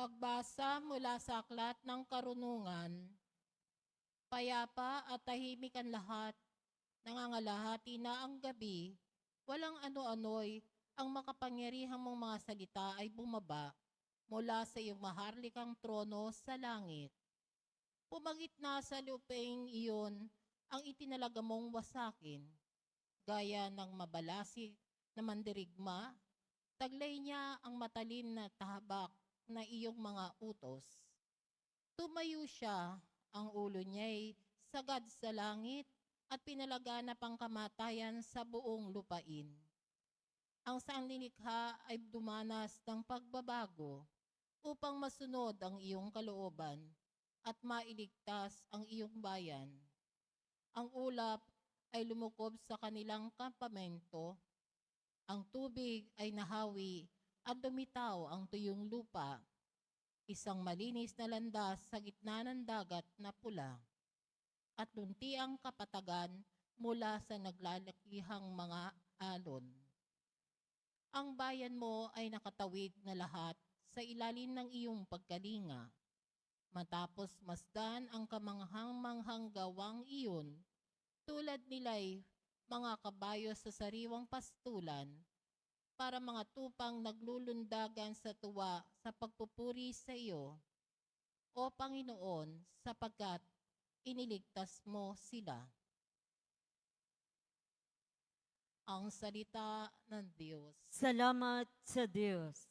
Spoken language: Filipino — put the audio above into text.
Pagbasa mula sa aklat ng karunungan, payapa at tahimik ang lahat, nangangalahati na ang gabi, walang ano-ano'y ang makapangyarihang mong mga salita ay bumaba mula sa iyong maharlikang trono sa langit. Pumagit na sa luping iyon ang itinalaga mong wasakin, gaya ng mabalasik na mandirigma, taglay niya ang matalim na tahabak na iyong mga utos. Tumayo siya, ang ulo niya'y sagad sa langit at pinalaganap ang kamatayan sa buong lupain. Ang sanlilikha ay dumanas ng pagbabago upang masunod ang iyong kalooban at mailigtas ang iyong bayan. Ang ulap ay lumukob sa kanilang kampamento, ang tubig ay nahawi at dumitaw ang tuyong lupa, isang malinis na landas sa gitna ng dagat na pula, at lunti ang kapatagan mula sa naglalakihang mga alon. Ang bayan mo ay nakatawid na lahat sa ilalim ng iyong pagkalinga. Matapos masdan ang kamanghang-manghang gawang iyon, tulad nila'y mga kabayo sa sariwang pastulan, para mga tupang naglulundagan sa tuwa sa pagpupuri sa iyo, O Panginoon, sapagkat iniligtas mo sila. Ang salita ng Diyos. Salamat sa Diyos.